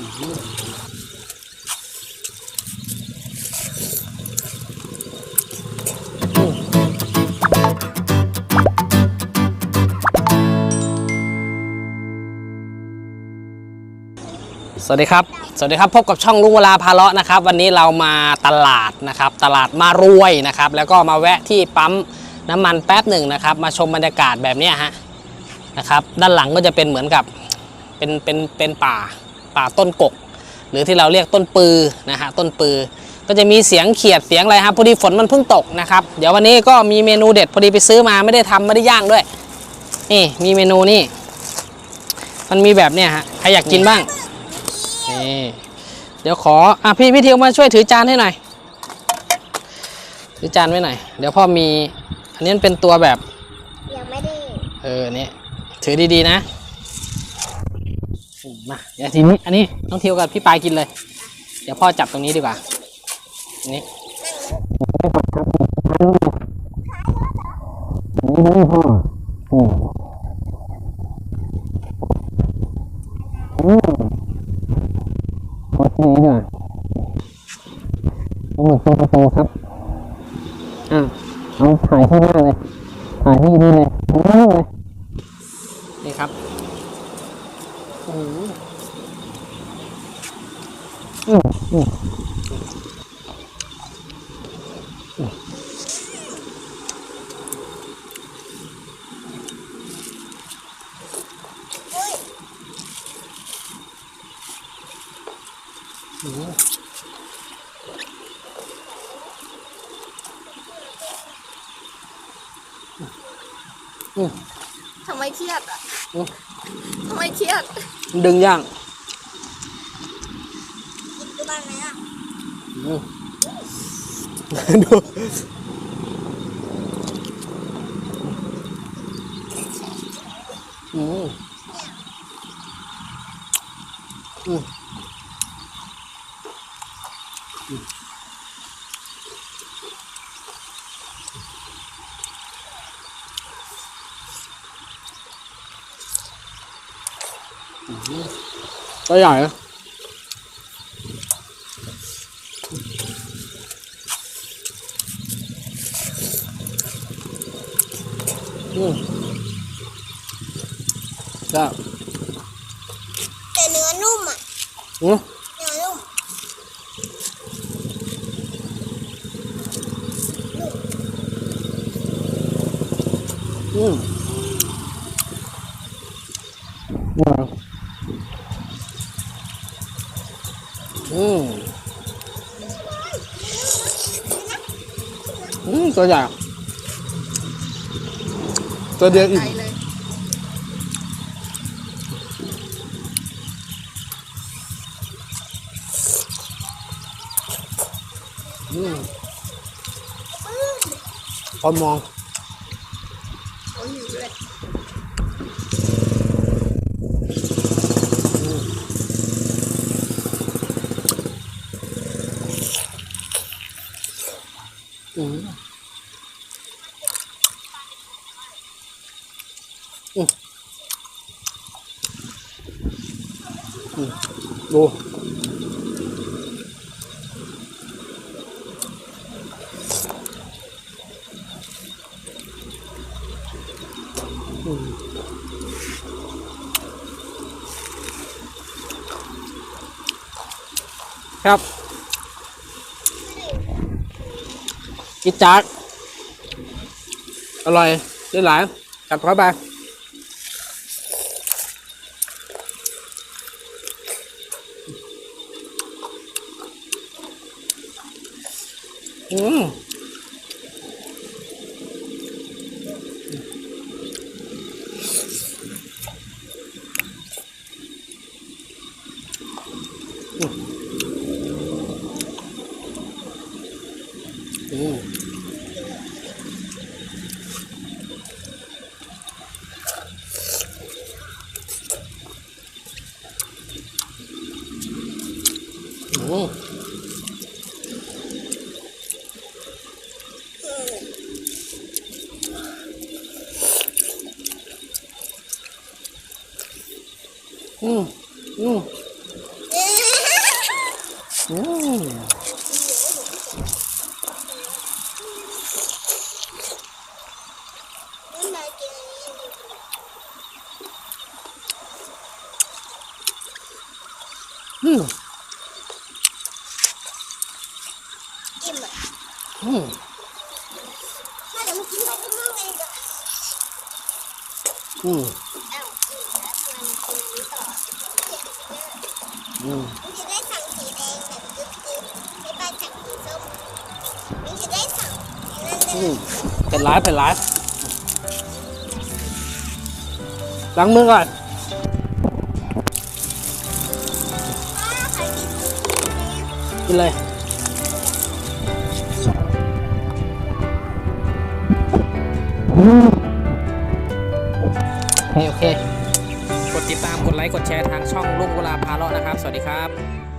สวัสดีครับ สวัสดีครับพบกับช่องลุงเวลาพาเลาะนะครับ วันนี้เรามาตลาดนะครับ ตลาดมารวยนะครับ แล้วก็มาแวะที่ปั๊มน้ำมันแป๊บหนึ่งนะครับ มาชมบรรยากาศแบบนี้ฮะนะครับ ด้านหลังก็จะเป็นเหมือนกับเป็นเป็นเป็นป่า ป่าต้นกก หรือที่เราเรียกต้นปือนะฮะต้นปือ ก็จะมีเสียงเขียดเสียงอะไรครับพอดีฝนมันเพิ่งตกนะครับเดี๋ยววันนี้ก็มีเมนูเด็ดพอดีไปซื้อมาไม่ได้ทำไม่ได้ย่างด้วยนี่มีเมนูนี่มันมีแบบเนี้ยฮะใครอยากกินบ้างนี่เดี๋ยวขออะพี่พี่เทียวมาช่วยถือจานให้หน่อยถือจานไว้หน่อยเดี๋ยวพ่อมี อันนี้มันเป็นตัวแบบยังไม่ได้เออเนี่ยถือดีๆนะอื มาเดี๋ยวทีนี้อันนี้น้องเทียวกับพี่ปายกินเลย เดี๋ยวพ่อจับตรงนี้ดีกว่าอันนี้นี่พ่อพอที่นี้ดีกว่าเอาหมึกตัวโตครับอ่าเอาถ่ายที่หน้าเลยถ่ายที่นี่เลยนี่เลยนี่ครับโอ้โหอืมอืมอืม ทำไมเครียดอะทำไมเครียด ดึงย่างดูอืมอืม อืมตัวใหญ่นะอืมก็แต่เนื้อนุ่มอะ อืม เนื้อนุ่ม อืมว้าวอืม อืมตัวใหญ่ตัวเดียวอีกใจเลยอืมพอมอง โอ้ยหิวเลย อืมอืมอืม ดูครับกิจจักอร่อยได้หลายจับเข้าไป อืมอื 응, 응. 응. 응. 응. 응. อร์อืมมันจะได้สั่งสีแดงแบบยึดยึดไม่ป้าสั่งสีส้มมันจะได้สั่งสีนั่นเลอืยมเป็นร้ายเป็นร้ายล้างมือก่อน ป้าใครกินสีไหมกินเลย โอเคโอเคกด ติดตามกดไลค์กดแชร์ทางช่องลุงเวลาพาเลาะนะครับ สวัสดีครับ